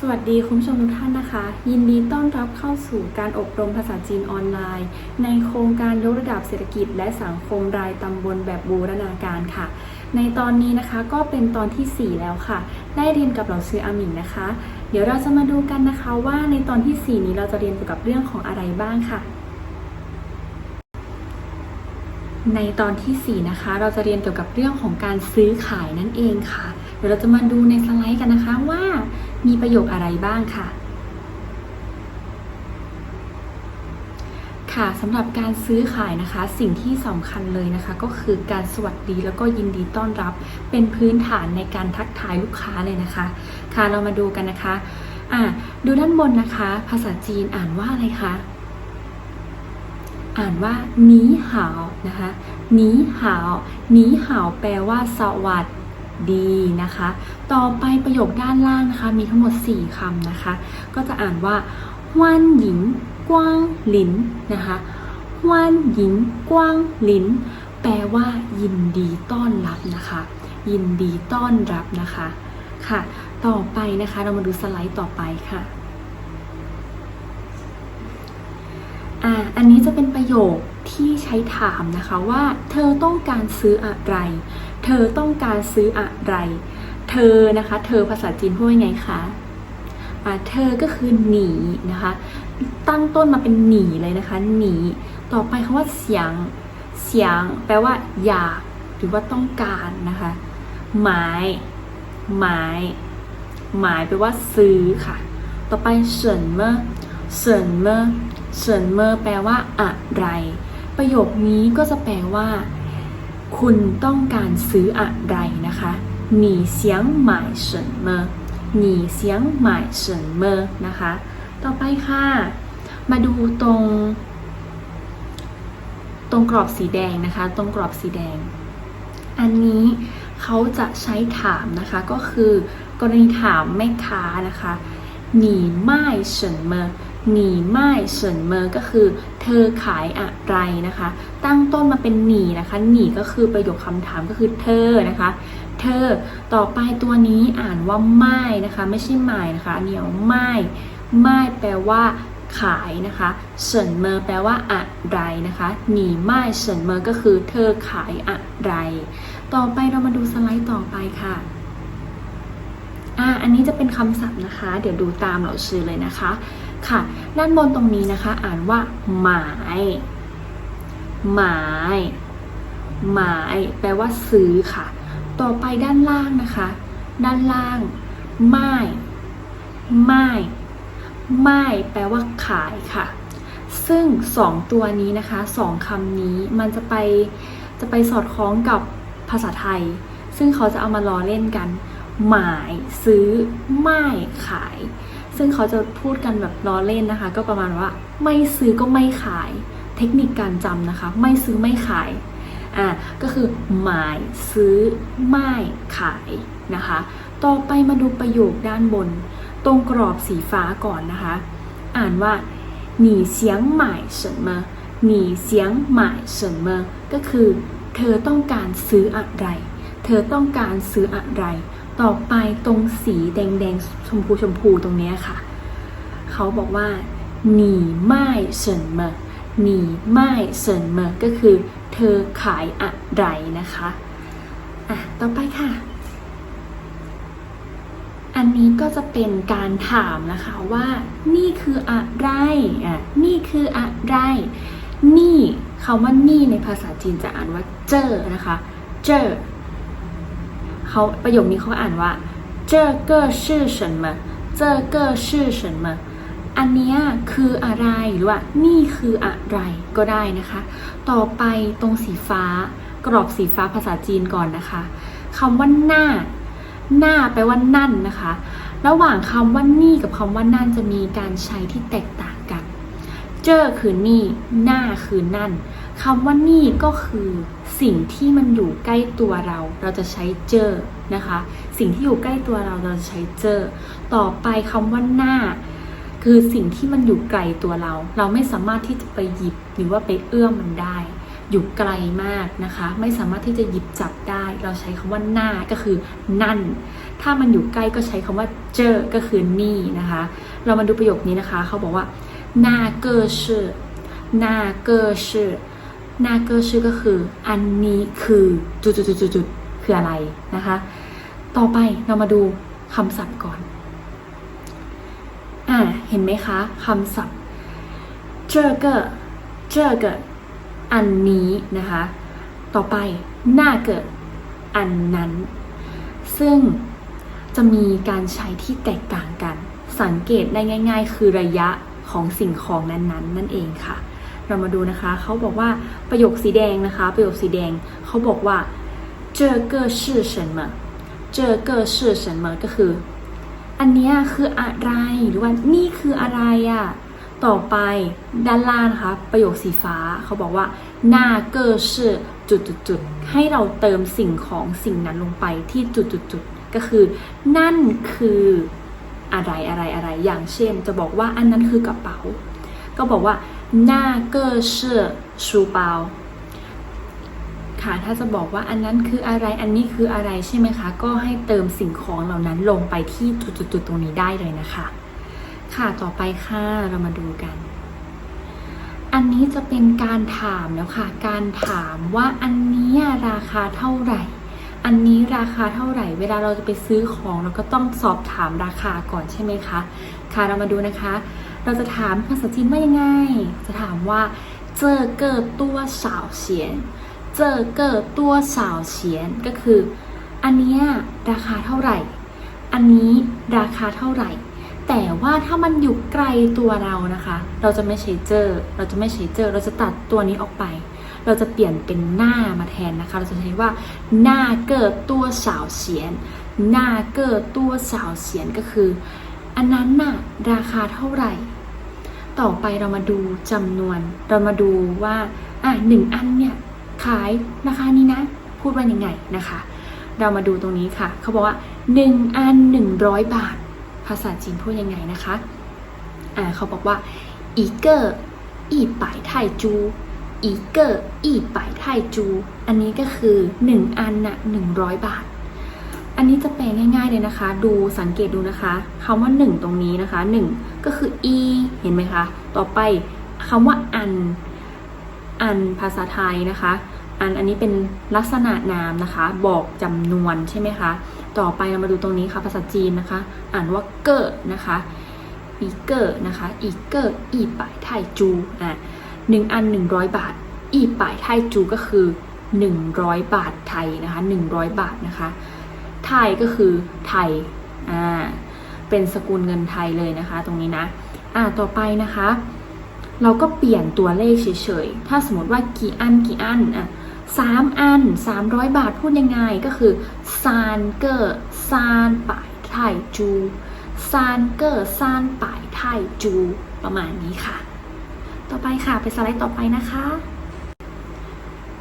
สวัสดีคุณผู้ชมทุกท่านนะคะ ยินดีต้อนรับเข้าสู่การอบรมภาษาจีนออนไลน์ ในโครงการยกระดับเศรษฐกิจและสังคมรายตำบลแบบบูรณาการค่ะ ในตอนนี้นะคะก็เป็นตอนทีสี่4 แล้วค่ะ ได้เรียนกับเหล่าซื้ออามิงนะคะ เดี๋ยวเราจะมาดูกันนะคะว่าในตอนที่ 4 นี้เราจะเรียนเกี่ยวกับเรื่องของอะไรบ้างค่ะ ในตอนทีสี่4 นะคะ เราจะเรียนเกี่ยวกับเรื่องของการซื้อขายนั่นเองค่ะ เดี๋ยวเราจะมาดูในสไลด์กันนะคะว่ามีประโยคอะไรบ้างค่ะ ค่ะสำหรับการซื้อขายนะคะ สิ่งที่สำคัญเลยนะคะ ก็คือการสวัสดีแล้วก็ยินดีต้อนรับ เป็นพื้นฐานในการทักทายลูกค้าเลยนะคะ ค่ะเรามาดูกันนะคะอะดูด้านบนนะคะ ภาษาจีนอ่านว่าอะไรคะอ่านว่านี้หาวนะคะนี้หาวนี้หาวแปลว่าสวัสดี ดีนะคะ ต่อไปประโยคด้านล่างนะคะ มีทั้งหมด 4คำนะคะ ก็จะอ่านว่าฮวนหญิงกว้างหลินนะคะฮวนหญิงกว้างหลินแปลว่า ยินดีต้อนรับนะคะ ยินดีต้อนรับนะคะค่ะ ต่อไปนะคะเรามาดูสไลด์ต่อไปค่ะอ่าอันนี้จะเป็นประโยคที่ใช้ถามนะคะว่า เธอต้องการซื้ออะไร เธอต้องการซื้ออะไร เธอนะคะ เธอภาษาจีนพูดว่าไงคะเธอก็คือหนีนะคะ ตั้งต้นมาเป็นหนีเลยนะคะ หนี ต่อไปคำว่าเสียง เสียง แปลว่า อยากหรือว่าต้องการนะคะ หมาย หมาย หมายแปลว่าซื้อค่ะ ต่อไปเฉินเมื่อเฉินเมื่อเฉินเมื่อแปลว่าอะไร ประโยคนี้ก็จะแปลว่า คุณต้องการซื้ออะไรนะคะ你想买什么你想买什么นะคะ ต่อไปค่ะ มาดูตรง ตรงกรอบสีแดงนะคะ ตรงกรอบสีแดง อันนี้เขาจะใช้ถามนะคะ ก็คือกรณีถามแม่ค้านะคะหนีไม่เฉินเมอ หนีไม่เฉินเมอก็คือ เธอขายอะไรนะคะ ตั้งต้นมาเป็นหนีนะคะ หนีก็คือประโยคคำถามก็คือเธอนะคะ เธอต่อไปตัวนี้อ่านว่าไม่นะคะ ไม่ใช่หมายนะคะเหนียวไม่ไม่แปลว่าขายนะคะเฉินเมอแปลว่าอะไรนะคะหนีไม่เฉินเมอก็คือ เธอขายอะไร ต่อไปเรามาดูสไลด์ต่อไปค่ะอ่าอันนี้จะเป็นคำศัพท์นะคะ เดี๋ยวดูตามเหล่าชื่อเลยนะคะ ค่ะ ด้านบนตรงนี้นะคะ อ่านว่าหมายหมายหมายแปลว่าซื้อค่ะ ต่อไปด้านล่างนะคะ ด้านล่างไม่ไม่ไม่แปลว่าขายค่ะ ซึ่งสองตัวนี้นะคะสองคำนี้มันจะไปจะไปสอดคล้องกับภาษาไทย ซึ่งเขาจะเอามาล้อเล่นกัน หมายซื้อไม่ขาย ซึ่งเขาจะพูดกันแบบล้อเล่นนะคะ ก็ประมาณว่า ไม่ซื้อก็ไม่ขาย เทคนิคการจำนะคะ ไม่ซื้อไม่ขาย อ่า ก็คือ หมายซื้อ ไม่ขายนะคะ ต่อไปมาดูประโยคด้านบน ตรงกรอบสีฟ้าก่อนนะคะ อ่านว่าหนีเสียงหมาย什么หนีเสียงหมาย什么ก็คือ เธอต้องการซื้ออะไร เธอต้องการซื้ออะไร ต่อไปตรงสีแดงแดงๆ ชมพูชมพูตรงนี้ค่ะ เขาบอกว่าหนีไม่เฉินเมอหนีไม่เฉินเมอก็คือ เธอขายอะไรนะคะอะต่อไปค่ะ อันนี้ก็จะเป็นการถามนะคะว่า นี่คืออะไรอะนี่คืออะไรนี่คำว่านี่ในภาษาจีนจะอ่านว่าเจอนะคะ เจอ เขาประโยคนี้เขาอ่านว่า这个是什么这个是什么อันเนี้ยคืออะไรหรือว่า นี่คืออะไรก็ได้นะคะ ต่อไปตรงสีฟ้ากรอบสีฟ้าภาษาจีนก่อนนะคะคำว่าหน้า หน้าแปลว่านั่นนะคะ ระหว่างคำว่านี่กับคำว่านั่นจะมีการใช้ที่แตกต่างกัน เจอคือนี่ หน้าคือนั่นคำว่านี่ก็คือ สิ่งที่มันอยู่ใกล้ตัวเรา เราจะใช้เจอนะคะ สิ่งที่อยู่ใกล้ตัวเราเราจะใช้เจอ ต่อไปคำว่าหน้า คือสิ่งที่มันอยู่ไกลตัวเรา เราไม่สามารถที่จะไปหยิบหรือว่าไปเอื้อมมันได้ อยู่ไกลมากนะคะ ไม่สามารถที่จะหยิบจับได้ เราใช้คำว่าหน้าก็คือนั่น ถ้ามันอยู่ใกล้ก็ใช้คำว่าเจอก็คือนี่นะคะ เรามาดูประโยคนี้นะคะ เขาบอกว่าหน้าเกอร์ชื่อนาเกอร์ชื่อ นาเกอร์ชื่อก็คือ อันนี้คือจุดจุดจุดจุดคืออะไรนะคะ ต่อไปเรามาดูคำศัพท์ก่อน อ่า เห็นไหมคะคำศัพท์เจอเกอร์เจอเกอร์อันนี้นะคะ ต่อไปหน้าเกิดอันนั้น ซึ่งจะมีการใช้ที่แตกต่างกัน สังเกตได้ง่าย ๆ คือระยะของสิ่งของนั้นๆ นั่นเองค่ะ เรามาดูนะคะ เขาบอกว่าประโยคสีแดงนะคะ ประโยคสีแดง เขาบอกว่า这个是什么这个是什么ก็คือ อันเนี้ยคืออะไรหรือว่านี่คืออะไรอะ่ะ ต่อไปด้านล่างนะคะ ประโยคสีฟ้าเขาบอกว่าหน้าเกอร์ชื่อจุดจุดจุดๆๆให้เราเติมสิ่งของสิ่งนั้นลงไปที่จุดจุดจุดๆๆก็คือ นั่นคืออะไรอะไรอะไรอย่างเช่น จะบอกว่าอันนั้นคือกระเป๋า ก็บอกว่าห น้าเกอร์ชื่อชูเปาค่ะถ้าจะบอกว่าอันนั้นคืออะไรอันนี้คืออะไรใช่ไหมคะ ก็ให้เติมสิ่งของเหล่านั้นลงไปที่จุดๆตรงนี้ได้เลยนะคะ ค่ะต่อไปค่ะเรามาดูกัน อันนี้จะเป็นการถามแล้วค่ะ การถามว่าอันนี้ราคาเท่าไหร่ อันนี้ราคาเท่าไหร่ เวลาเราจะไปซื้อของเราก็ต้องสอบถามราคาก่อนใช่ไหมคะ ค่ะเรามาดูนะคะ เราจะถามภาษาจีนว่ายังไง จะถามว่าเจอเกิดตัวสาวเฉียนเจอเกิดตัวสาวเฉียนก็คือ อันนี้ราคาเท่าไหร่ อันนี้ราคาเท่าไหร่ แต่ว่าถ้ามันอยู่ไกลตัวเรานะคะ เราจะไม่ใช้เจอ เราจะไม่ใช้เจอ เราจะตัดตัวนี้ออกไป เราจะเปลี่ยนเป็นหน้ามาแทนนะคะ เราจะใช้ว่าหน้าเกิดตัวสาวเสียนหน้าเกิดตัวสาวเสียนก็คือ อันนั้นน่ะราคาเท่าไหร่ ต่อไปเรามาดูจำนวน เรามาดูว่าอะหนึ่งอันเนี่ยขายราคานี้นะ พูดว่ายังไงนะคะ เรามาดูตรงนี้ค่ะ เขาบอกว่าหนึ่งอันหนึ่งร้อยบาท ภาษาจีนพูดยังไงนะคะอ่าเขาบอกว่าอีเกอร์อีปายไทจูอีเกอร์อีปายไทจู อันนี้ก็คือหนึ่งอันน่ะหนึ่งร้อยบาท อันนี้จะแปลง่ายๆเลยนะคะ ดูสังเกตดูนะคะคำว่าหนึ่งตรงนี้นะคะหนึ่งก็คือ e เห็นไหมคะ ต่อไปคำว่าอัน อันภาษาไทยนะคะ อันอันนี้เป็นลักษณะนามนะคะ บอกจำนวนใช่ไหมคะ ต่อไปเรามาดูตรงนี้ค่ะภาษาจีนนะคะ อ่านว่าเกอนะคะอีเกอร์นะคะอีเกอร์อีป่ายไทจูอะหนึ่งอันหนึ่งร้อยบาท อีป่ายไทจูก็คือหนึ่งร้อยบาทไทยนะคะหนึ่งร้อยบาทนะคะ ไทยก็คือไทยอ่าเป็นสกุลเงินไทยเลยนะคะ ตรงนี้นะอ่าต่อไปนะคะ เราก็เปลี่ยนตัวเลขเฉยๆ ถ้าสมมติว่ากี่อันกี่อันอะสามอันสามร้อยบาทพูดยังไงก็คือซานเกอร์ซานป่ายไทจูซานเกอร์ซานป่ายไทจู ประมาณนี้ค่ะ ต่อไปค่ะไปสไลด์ต่อไปนะคะ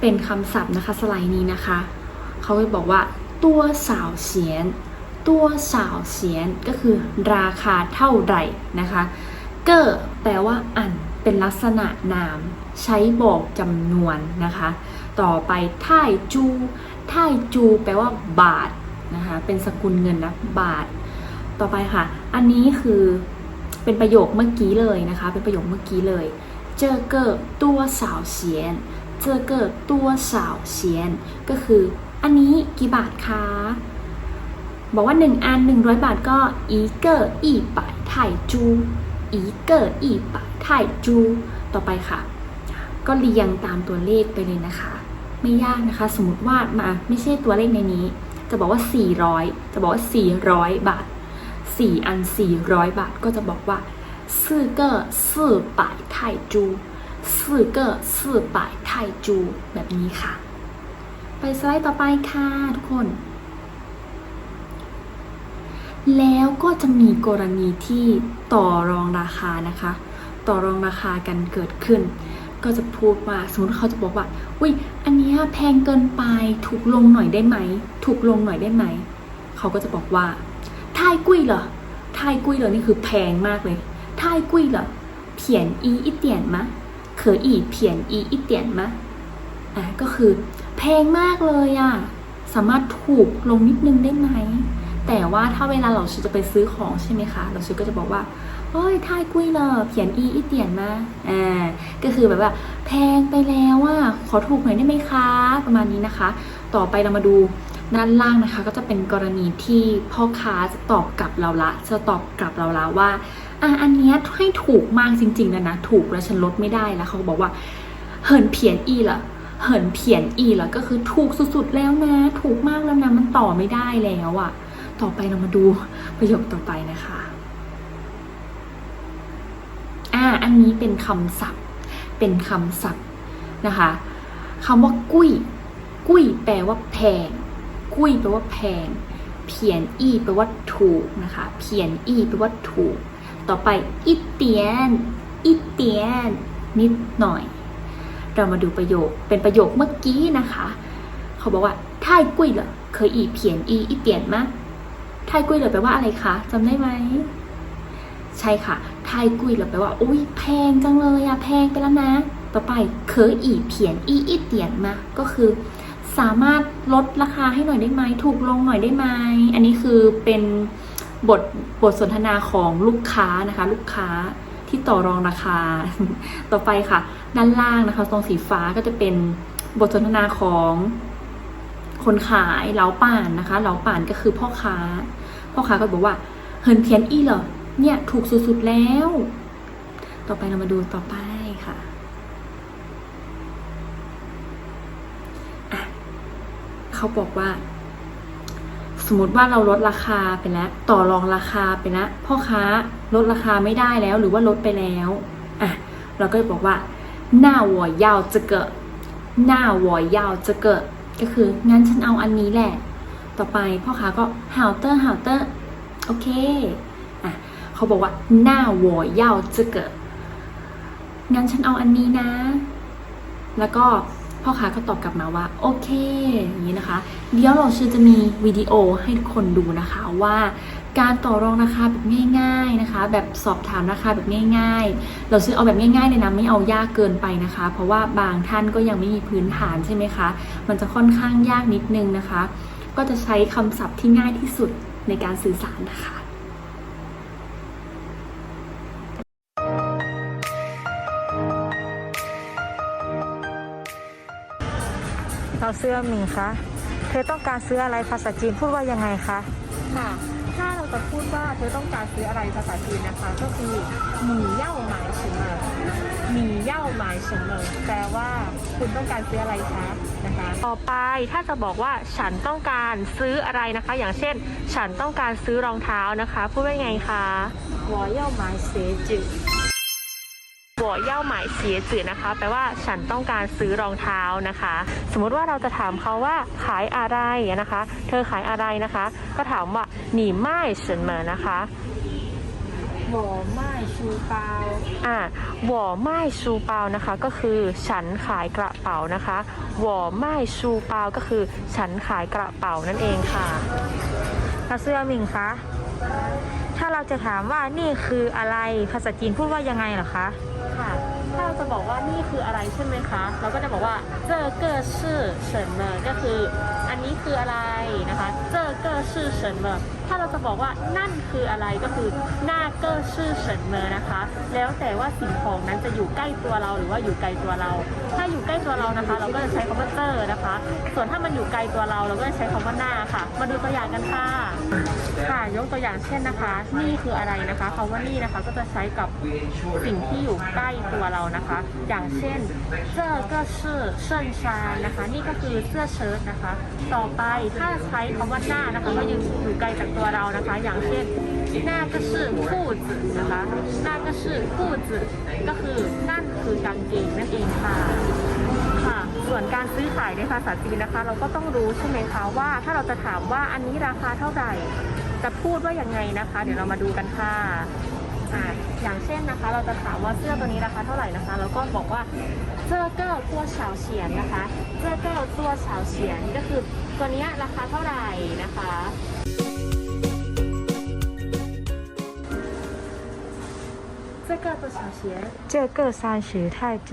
เป็นคำศัพท์นะคะสไลด์นี้นะคะ เขาจะบอกว่า ตัวสาวเสียน ตัวสาวเสียนก็คือราคาเท่าไหร่นะคะ เกอร์แปลว่าอันเป็นลักษณะนาม ใช้บอกจำนวนนะคะ ต่อไปท่ายจูท่ายจู แปลว่าบาทนะคะเป็นสกุลเงินนะบาท ต่อไปค่ะ อันนี้คือเป็นประโยคเมื่อกี้เลยนะคะ เป็นประโยคเมื่อกี้เลยเจอเกอตัวสาวเสียนเจอเกอตัวสาวเสียนก็คือ อันนี้กี่บาทคะ บอกว่า 1 อัน 100 บาทก็อีเกออีบาทไทจูอีเกออีบาทไทจู ต่อไปค่ะ ก็เรียงตามตัวเลขไปเลยนะคะ ไม่ยากนะคะ สมมติว่ามาไม่ใช่ตัวเลขในนี้ จะบอกว่า 400 จะบอกว่า 400 บาท 4 อัน 400 บาทก็จะบอกว่าสี่เกอร์สี่บาทไทจูสี่เกอร์สี่บาทไทจู แบบนี้ค่ะ ไปสไลด์ต่อไปค่ะทุกคน แล้วก็จะมีกรณีที่ต่อรองราคานะคะ ต่อรองราคากันเกิดขึ้น ก็จะพูดว่าสมมติเขาจะบอกว่า อุ้ยอันนี้แพงเกินไปถูกลงหน่อยได้ไหมถูกลงหน่อยได้ไหมเขาก็จะบอกว่าทายกุ้ยเหรอทายกุ้ยเหรอนี่คือแพงมากเลยทายกุ้ยเหรอเพียนอีอีเตียนมะเคออีเพียนอีอีเตียนมะ อะก็คือแพงมากเลยอะสามารถถูกลงนิดนึงได้ไหม แต่ว่าถ้าเวลาเราซื้อจะไปซื้อของใช่ไหมคะ เราซื้อก็จะบอกว่าเฮ้ยทายกุ้ยเลยเพียนอีอีเตียนมาอ่าก็คือแบบว่า แพงไปแล้วอะขอถูกหน่อยได้ไหมคะ ประมาณนี้นะคะ ต่อไปเรามาดูด้านล่างนะคะ ก็จะเป็นกรณีที่พ่อค้าจะตอบกลับเราละ จะตอบกลับเราละว่าอะอันเนี้ยให้ถูกมากจริงๆแล้วนะ ถูกแล้วฉันลดไม่ได้แล้วเขาบอกว่าเหินเพียนอีเหรอ เหินเพียนอีเหรอก็คือถูกสุดๆแล้วนะ ถูกมากแล้วนะ มันต่อไม่ได้แล้วอะ่ะ ต่อไปเรามาดูประโยคต่อไปนะคะอ่าอันนี้เป็นคำศัพท์ เป็นคำศัพท์นะคะคำว่ากุ้ย กุ้ยแปลว่าแพง กุ้ยแปลว่าแพง เพียนอีแปลว่าถูกนะคะ เพียนอีแปลว่าถูก ต่อไปอีเตียนอีเตียนนิดหน่อย เรามาดูประโยคเป็นประโยคเมื่อกี้นะคะ เขาบอกว่าท่ายกุ้ยเหรอเคยอีเพียนอีอีเปลี่ยนมะท่ายกุ้ยเหรอแปลว่าอะไรคะจำได้ไหมใช่ค่ะไท่ายกุ้ยเหรอแปลว่าอุ้ยแพงจังเลยอะแพงไปแล้วนะ ต่อไปเคยอีเพียนอีอีเปลี่ยนมาก็คือ สามารถลดราคาให้หน่อยได้ไหมถูกลงหน่อยได้ไหมอันนี้คือเป็นบทบทสนทนาของลูกค้านะคะ ลูกค้า ที่ต่อรองราคา ต่อไปค่ะ ด้านล่างนะคะตรงสีฟ้าก็จะเป็นบทสนทนาของคนขายเหลาป่านนะคะเหลาป่านก็คือพ่อค้า พ่อค้าก็บอกว่าเฮินเพียนอี้เหรอเนี่ยถูกสุดๆแล้ว ต่อไปเรามาดูต่อไปค่ะเขาบอกว่า สมมติว่าเราลดราคาไปแล้ว ต่อรองราคาไปแล้วพ่อค้าลดราคาไม่ได้แล้ว หรือว่าลดไปแล้วอะเราก็จะบอกว่าหน้าหัวยาวจะเกิดหน้าหัวยาวจะเกิดก็คืองั้นฉันเอาอันนี้แหละ ต่อไปพ่อค้าก็หาวเตอร์หาวเตอร์โอเคอะเขาบอกว่าหน้าหัวยาวจะเกิดงั้นฉันเอาอันนี้นะ แล้วก็ พ่อค้าก็ตอบกลับมาว่าโอเคอย่างนี้นะคะ เดี๋ยวเราชื่อจะมีวิดีโอให้ทุกคนดูนะคะว่าการต่อรองราคาแบบง่าย ๆนะคะ แบบสอบถามราคาแบบง่าย ๆ เราซื้อเอาแบบง่ายๆเลยนะไม่เอายากเกินไปนะคะ เพราะว่าบางท่านก็ยังไม่มีพื้นฐานใช่ไหมคะ มันจะค่อนข้างยากนิดนึงนะคะ ก็จะใช้คำศัพท์ที่ง่ายที่สุดในการสื่อสารนะคะ เราเสื้อหมิงคะ เธอต้องการซื้ออะไรภาษาจีนพูดว่ายังไงคะ ค่ะ ถ้าเราจะพูดว่าเธอต้องการซื้ออะไรภาษาจีนนะคะ ก็คือหมี่เย่าหมาย什么หมี่เย่าหมาย什么แปลว่าคุณต้องการซื้ออะไรคะนะคะ ต่อไปถ้าจะบอกว่าฉันต้องการซื้ออะไรนะคะ อย่างเช่น ฉันต้องการซื้อรองเท้านะคะ พูดว่ายังไงคะ我要买鞋子 บ่อเย่าหมายเสียจื่อนะคะ แปลว่าฉันต้องการซื้อรองเท้านะคะ สมมติว่าเราจะถามเขาว่าขายอะไรนะคะ เธอขายอะไรนะคะ ก็ถามว่าหนีไม่เฉินเหมอนะคะหวอไม่ชูเปาอ่าหวอไม่ชูเปานะคะ ก็คือฉันขายกระเป๋านะคะหวอไม่ชูเปาก็คือ ฉันขายกระเป๋านั่นเองค่ะกระเสื้อมิงคะ ถ้าเราจะถามว่านี่คืออะไรภาษาจีนพูดว่ายังไงเหรอคะ ค่ะ จะบอกว่านี่คืออะไรใช่ไหมคะ เราก็จะบอกว่าเจอเกอร์ชื่อเฉินเมอก็คืออันนี้คืออะไรนะคะเจอเกอร์ชื่อเฉินเมอถ้าเราจะบอกว่านั่นคืออะไรก็คือหน้าเกอร์ชื่อเฉินเมอนะคะ แล้วแต่ว่าสิ่งของนั้นจะอยู่ใกล้ตัวเราหรือว่าอยู่ไกลตัวเรา ถ้าอยู่ใกล้ตัวเรานะคะ เราก็จะใช้คำว่าเจอนะคะ ส่วนถ้ามันอยู่ไกลตัวเราเราก็จะใช้คำว่าหน้าค่ะ มาดูตัวอย่างกันค่ะค่ะยกตัวอย่างเช่นนะคะ นี่คืออะไรนะคะคำว่านี่นะคะก็จะใช้กับสิ่งที่อยู่ใกล้ตัวเรานะคะคะ อย่างเช่นเสื้อก็ชื่อเชิญชานนะคะ นี่ก็คือเสื้อเชิ้ตนะคะ ต่อไปถ้าใช้คำว่าหน้านะคะก็ยังอยู่ไกลจากตัวเรานะคะ อย่างเช่นหน้าก็ชื่อคู่จืนะคะหน้าก็ชื่อคู่จืก็คือนั่นคือกางเกงนั่นเองค่ะค่ะ ส่วนการซื้อขายในภาษาจีนนะคะ เราก็ต้องรู้ใช่ไหมคะว่า ถ้าเราจะถามว่าอันนี้ราคาเท่าไหร่ จะพูดว่าอย่างไงนะคะ เดี๋ยวเรามาดูกันค่ะ อ่าอย่างเช่นนะคะ เราจะถามว่าเสื้อตัวนี้ราคาเท่าไหร่นะคะ เราก็บอกว่าเสื้อเก้าตัวเฉาเฉียนนะคะเสื้อเก้าตัวเฉาเฉียนก็คือตัวเนี้ยราคาเท่าไหร่นะคะ这个多少钱？这个三十泰铢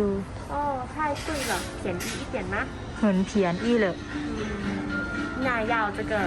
哦，太贵了，便宜一点吗？很便宜了那要这个